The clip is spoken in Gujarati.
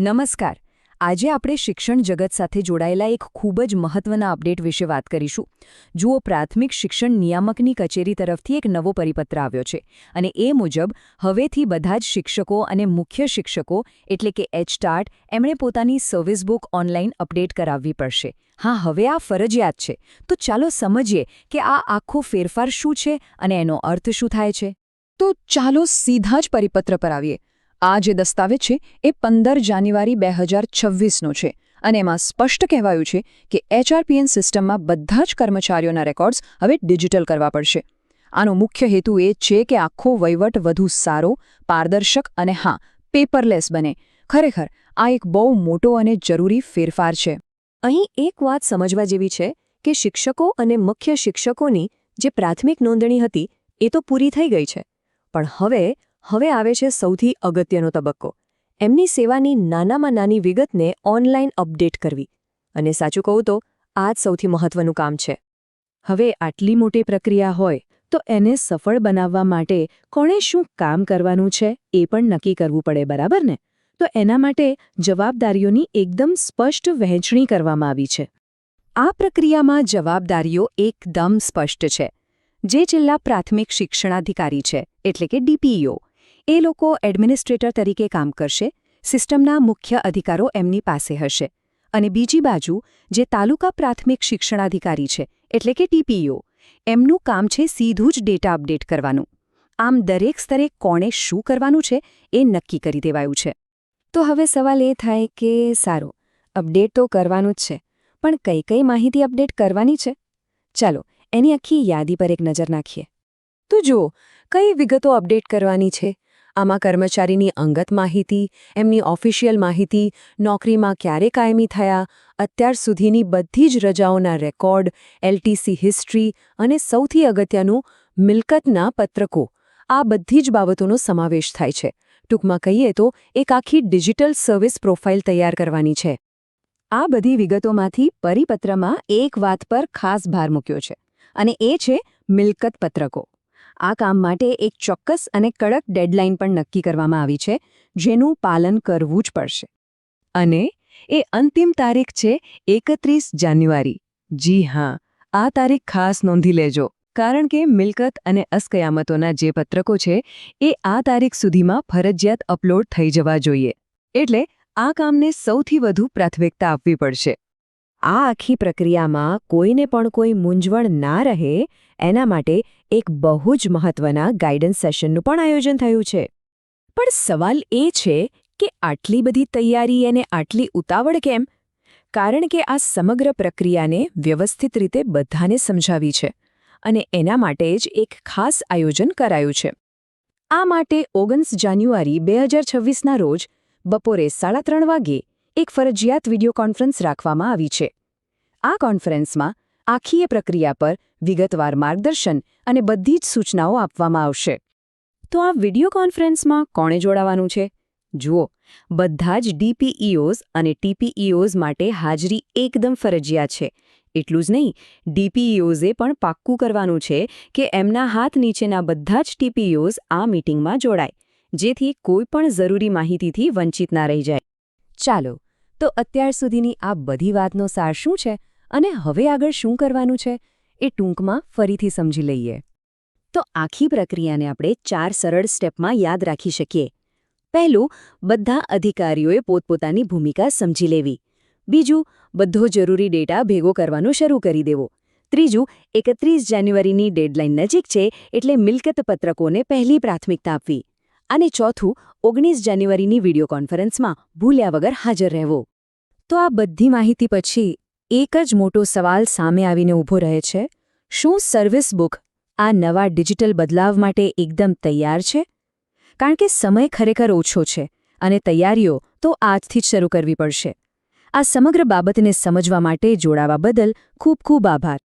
નમસ્કાર. આજે આપણે શિક્ષણ જગત સાથે જોડાયેલા એક ખૂબ જ મહત્વના અપડેટ વિશે વાત કરીશું. જુઓ, પ્રાથમિક શિક્ષણ નિયામકની કચેરી તરફથી એક નવો પરિપત્ર આવ્યો છે અને એ મુજબ, હવેથી બધા જ શિક્ષકો અને મુખ્ય શિક્ષકો, એટલે કે એચટાર્ટ એમણે પોતાની સર્વિસ બુક ઓનલાઈન અપડેટ કરાવવી પડશે. હા, હવે આ ફરજિયાત છે. તો ચાલો સમજીએ કે આ આખો ફેરફાર શું છે અને એનો અર્થ શું થાય છે. તો ચાલો સીધા જ પરિપત્ર પર આવીએ. આ જે દસ્તાવેજ છે, એ પંદર જાન્યુઆરી બે હજાર છવ્વીસનો છે અને એમાં સ્પષ્ટ કહેવાયું છે કે એચઆરપીએન સિસ્ટમમાં બધા જ કર્મચારીઓના રેકોર્ડ્સ હવે ડિજિટલ કરવા પડશે. આનો મુખ્ય હેતુ એ છે કે આખો વહીવટ વધુ સારો, પારદર્શક અને હા, પેપરલેસ બને. ખરેખર, આ એક બહુ મોટો અને જરૂરી ફેરફાર છે. અહીં એક વાત સમજવા જેવી છે કે શિક્ષકો અને મુખ્ય શિક્ષકોની જે પ્રાથમિક નોંધણી હતી, એ તો પૂરી થઈ ગઈ છે. પણ હવે હવે આવે છે સૌથી અગત્યનો તબક્કો. એમની સેવાની નાનામાં નાની વિગતને ઓનલાઈન અપડેટ કરવી. અને સાચું કહું તો, આ જ સૌથી મહત્વનું કામ છે. હવે આટલી મોટી પ્રક્રિયા હોય, તો એને સફળ બનાવવા માટે કોણે શું કામ કરવાનું છે એ પણ નક્કી કરવું પડે, બરાબર ને? તો એના માટે જવાબદારીઓની એકદમ સ્પષ્ટ વહેંચણી કરવામાં આવી છે. આ પ્રક્રિયામાં જવાબદારીઓ એકદમ સ્પષ્ટ છે. જે જિલ્લા પ્રાથમિક શિક્ષણાધિકારી છે, એટલે કે ડીપીઈઓ એ લોકો એડમિનિસ્ટ્રેટર તરીકે કામ કરશે, સિસ્ટમના મુખ્ય અધિકારો એમની પાસે હશે. અને બીજી બાજુ, જે તાલુકા પ્રાથમિક શિક્ષણાધિકારી છે, એટલે કે ટીપીઓ, એમનું કામ છે સીધું જ ડેટા અપડેટ કરવાનું. આમ દરેક સ્તરે કોણે શું કરવાનું છે, એ નક્કી કરી દેવાયું છે. તો હવે સવાલ એ થાય કે સારું, અપડેટ તો કરવાનું જ છે, પણ કઈ કઈ માહિતી અપડેટ કરવાની છે? ચાલો, એની આખી યાદી પર એક નજર નાખીએ. તો જુઓ, કઈ વિગતો અપડેટ કરવાની છે? આમાં કર્મચારીની અંગત માહિતી, એમની ઓફિશિયલ માહિતી, નોકરીમાં ક્યારે કાયમી થયા, અત્યાર સુધીની બધી જ રજાઓના રેકોર્ડ, એલટીસી હિસ્ટ્રી અને સૌથી અગત્યનું મિલકતના પત્રકો. આ બધી જ બાબતોનો સમાવેશ થાય છે. ટૂંકમાં કહીએ તો એક આખી ડિજિટલ સર્વિસ પ્રોફાઇલ તૈયાર કરવાની છે. આ બધી વિગતોમાંથી પરિપત્રમાં એક વાત પર ખાસ ભાર મૂક્યો છે, અને એ છે મિલકત પત્રકો. આ કામ માટે એક ચોક્કસ અને કડક ડેડલાઇન પણ નક્કી કરવામાં આવી છે, જેનું પાલન કરવું જ પડશે. અને એ અંતિમ તારીખ છે એકત્રીસ જાન્યુઆરી. જી હા, આ તારીખ ખાસ નોંધી લેજો, કારણ કે મિલકત અને અસ્કયામતોના જે પત્રકો છે, એ આ તારીખ સુધીમાં ફરજિયાત અપલોડ થઈ જવા જોઈએ. એટલે આ કામને સૌથી વધુ પ્રાથમિકતા આપવી પડશે. આ આખી પ્રક્રિયામાં કોઈને પણ કોઈ મૂંઝવણ ના રહે, એના માટે એક બહુ જ મહત્વના ગાઈડન્સ સેશનનું પણ આયોજન થયું છે. પણ સવાલ એ છે કે આટલી બધી તૈયારી અને આટલી ઉતાવળ કેમ? કારણ કે આ સમગ્ર પ્રક્રિયાને વ્યવસ્થિત રીતે બધાને સમજાવી છે અને એના માટે જ એક ખાસ આયોજન કરાયું છે. આ માટે ઓગણીસ જાન્યુઆરી બે હજાર છવ્વીસના રોજ બપોરે સાડા ત્રણ વાગ્યે એક ફરજિયાત વિડિયો કોન્ફરન્સ રાખવામાં આવી છે. આ કોન્ફરન્સમાં આખી પ્રક્રિયા પર વિગતવાર માર્ગદર્શન અને બધી જ સૂચનાઓ આપવામાં આવશે. તો આ વિડિયો કોન્ફરન્સમાં કોણે જોડાવાનું છે? જુઓ, બધા જ ડીપીઈઓઝ અને ટીપીઈઓઝ માટે હાજરી એકદમ ફરજિયાત છે. એટલું જ નહીં ડીપીઈઓઝે પણ પાક્કું કરવાનું છે કે એમના હાથ નીચેના બધા જ ટીપીઈઓઝ આ મીટિંગમાં જોડાય, જેથી કોઈ પણ જરૂરી માહિતીથી વંચિત ના રહી જાય. ચાલો તો અત્યાર સુધીની આ બધી વાતનો સાર શું છે અને હવે આગળ શું કરવાનું છે એ ટૂંકમાં ફરીથી સમજી લઈએ. તો આખી પ્રક્રિયાને આપણે ચાર સરળ સ્ટેપમાં યાદ રાખી શકીએ. પહેલું, બધા અધિકારીઓએ પોતપોતાની ભૂમિકા સમજી લેવી. બીજું, બધો જરૂરી ડેટા ભેગો કરવાનું શરૂ કરી દેવો. ત્રીજું, એકત્રીસ જાન્યુઆરીની ડેડલાઇન નજીક છે એટલે મિલકત પત્રકોને પહેલી પ્રાથમિકતા આપવી. અને ચોથું ઓગણીસ જાન્યુઆરીની વીડિયો કોન્ફરન્સમાં ભૂલ્યા વગર હાજર રહેવો. તો આ બધી માહિતી પછી એક જ મોટો સવાલ સામે આવીને ઊભો રહે છે, શું સર્વિસ બુક આ નવા ડિજિટલ બદલાવ માટે એકદમ તૈયાર છે? કારણ કે સમય ખરેખર ઓછો છે અને તૈયારીઓ તો આજથી જ શરૂ કરવી પડશે. આ સમગ્ર બાબતને સમજવા માટે જોડાવા બદલ ખૂબ ખૂબ આભાર.